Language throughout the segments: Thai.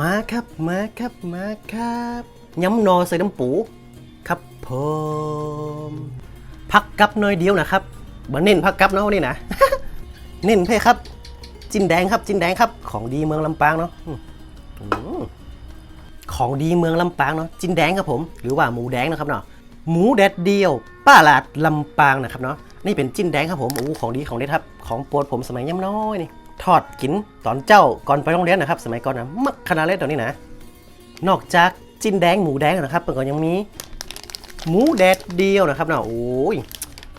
มาครับมาครับมาครับย้ำนอใส่น้ำปู ครับผมพักกับหน้อยเดียวนะครับบ่เน้นพักกับเนาะนี่นะเน้นเพ่ครับ จินแดงครับ จินแดงครับ ของดีเมืองลำปางเนาะของดีเมืองลำปางเนาะจินแดงครับผม หรือว่าหมูแดงนะครับเนาะหมูแดดเดียว ป้าหลาดลำปางนะครับเนาะนี่เป็นจินแดงครับผมโอ้ของดีของเด็ดครับ ของโปรดผมสมัยย่ำน้อยนี่ ทอดกินตอนเจ้าก่อนไปโรงเรียนนะครับ สมัยก่อนนะมักขนาเล็กตอนนี้นะ นอกจากจินแดงหมูแดงนะครับเปิดก็ยังมี หมูแดดเดียวนะครับเนาะโอ้ย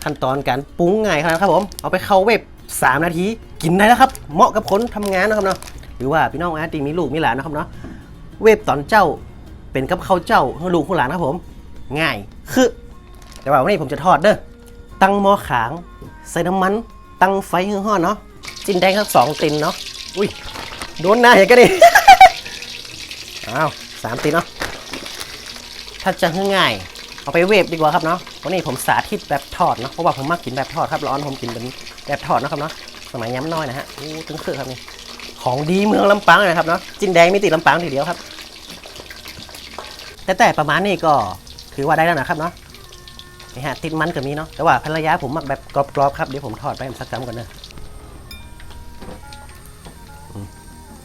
ขั้นตอนการปรุงง่ายขนาดนั้นครับผมเอาไปเข้าเว็บ 3 นาที กินได้แล้วครับ เหมาะกับคนทำงานนะครับเนาะหรือว่าพี่น้องอาร์ตีมีลูกมีหลานนะครับเนาะเว็บตอนเจ้าเป็นกับข้าวเจ้าลูกให้หลานนะครับผม ง่ายคือแต่ว่าวันนี้ผมจะทอดเด้อตั้งหม้อขาง ใส่น้ำมัน ตั้งไฟให้ห้อนเนาะ จินแดงทั้งสองตินเนาะ อุ้ย โดนหน้าอย่างกันดิ อ้าวสามตินเนาะ ถ้าจะง่ายๆเอาไปเวฟดีกว่าครับเนาะ วันนี้ผมสาธิตแบบทอดเนาะ เพราะว่าผมมักกินแบบทอดครับ ร้อนผมกินเป็นแบบทอดนะครับเนาะ สมัยย้ำน้อยนะฮะอู้ตึงเครือครับนี่ ของดีเมืองลำปางเลยนะครับเนาะ จินแดงไม่ติดลำปางทีเดียวครับ แต่แต่ประมาณนี้ก็ถือว่าได้แล้วนะครับเนาะนี่ฮะติดมันก็มีเนาะแต่ว่าภรรยาผมมักแบบกรอบๆครับเดี๋ยวผมทอดไปสักกำก่อนเนอะ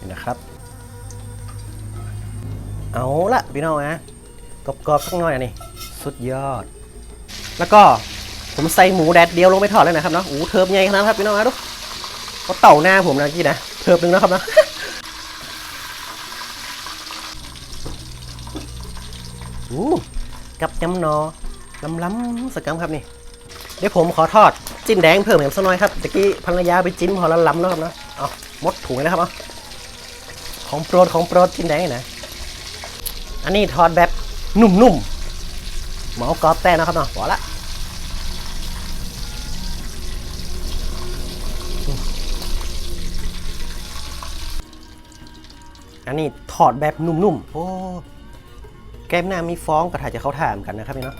นะครับ เอาละพี่น้องนะกรอบๆสักหน่อยอันนี่สุดยอด แล้วก็ผมใส่หมูแดดเดียวลงไปทอดเลยนะครับเนาะอู้เทิบใหญ่ขนาดนั้ครับพี่น้องนะดูก็เต่าหน้าผมนะกี้นะเทิบหนึ่งนะครับนะอู้กับยำนอล้ำล้ำๆสักกำครับนี่ เดี๋ยวผมขอทอดจิ้นแดงเพิ่มอีกสักหน่อยครับตะกี้ภรรยาไปจิ้มพอละล้ำแล้วครับนะเอาหมดถุงเลยนะครับเอา ของโปรดของโปรดจิ้นแดงนี่นะ อันนี้ทอดแบบนุ่มๆหมอกรอบแต่นะครับเนาะพอละอันนี้ทอดแบบนุ่มๆ โอ้ แก้มหน้ามีฟองกระถาจะเข้าถามกันนะครับพี่เนาะ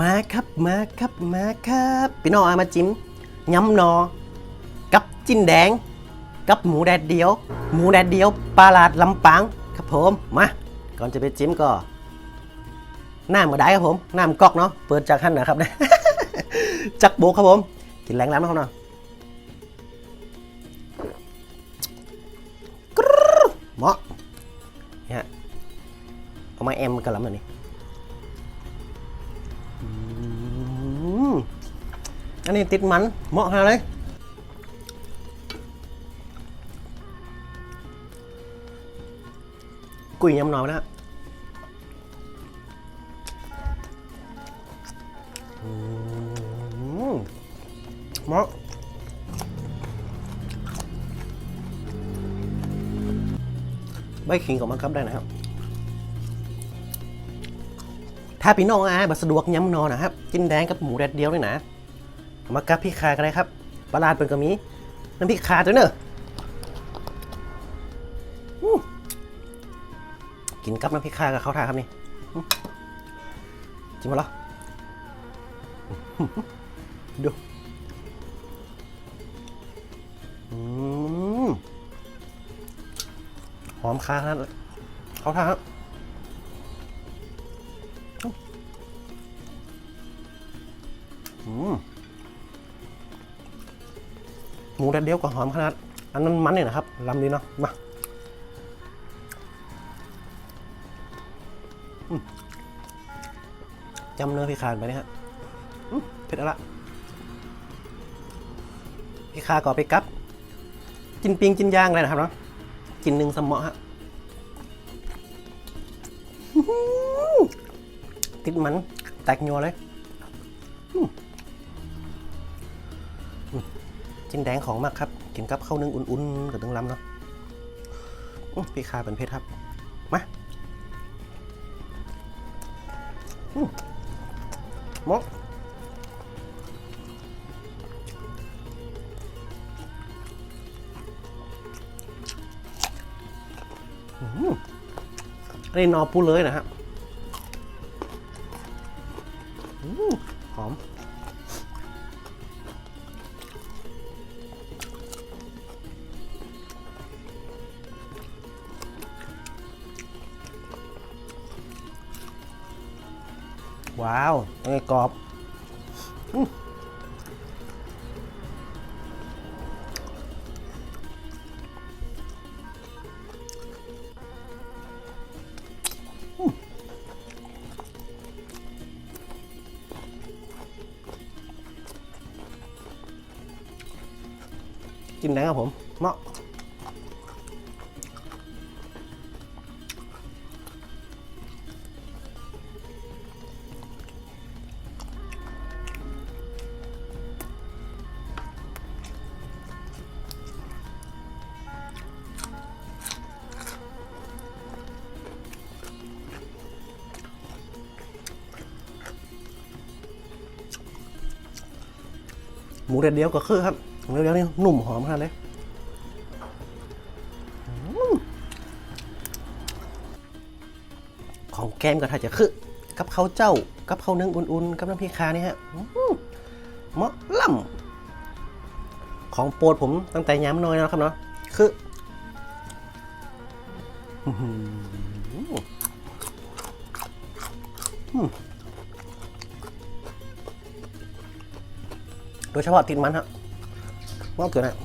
มาครับ มาครับ มาครับ พี่น้องอามาจิ้มย้ำนอ กับจิ้นแดง กับหมูแดดเดียว หมูแดดเดียวปลาลาดลำปางครับผมมาก่อนจะไปจิ้มก็น้ำก็ได้ครับผมน้ำก๊อกเนาะเปิดจากขั้นนะครับนะจักโบกครับผมกินแรงล้ำนะครับเนาะกรึ๊ดเหมาะนี่ฮะเอามาแอมกับล้ำหน่อยนี่อืมอันนี้ติดมันเหมาะฮะเลย กุยยำหนอนะฮะอืมเหมาะใบขิงของมันครับได้นะครับ ถ้าพี่น้องอาบัสะดวกย้ำนอนนะครับกินแดงกับหมูแดดเดียวเลยนะ มากับพี่คากันเลยครับปลาลาดเป็นกระมีน้ำพริกคาตัวเนอะ กินกับน้ำพริกข่ากับข้าวทาครับนี่จริงปะเหรอดูหอมคาขนาดนั้นข้าวทาครับหมูแดดเดียวก็หอมขนาด อันนั้นมันเนี่ยนะครับลำดีเนาะมา จำเนื้อพี่คานไปเนี่ยฮะเผ็ดอะละพี่คาก่อไปกับ กินปิงกินย่างเลยนะครับเนาะกินหนึ่งสมอฮะติดมัน แตกยัวเลยจินแดงของมากครับ กินกับข้าวนึ่งอุ่นๆกับตึงลำเนาะพี่คาเป็นเพชรครับ มา มออืมอันนี้นอปูเลยนะฮะ ว้าวยังไงกรอบอืมอืมจิ้มแดงครับผมเหมาะ มูเด็ดเดียวก็คือครับหมูเด็ดเดียวนี่หนุ่มหอมขนาดเลยอของแกมก็ถ้าจะคือกับข้าวเจ้ากับข้าวนึ่งอุ่นๆกับน้ำพริกคานี่ฮะมเหมาะล่ำของโปรดผมตั้งแต่ย้ำน้อยแล้วครับเนาะคืออืม ดยเฉพาะติดมันฮะมากเกินอะ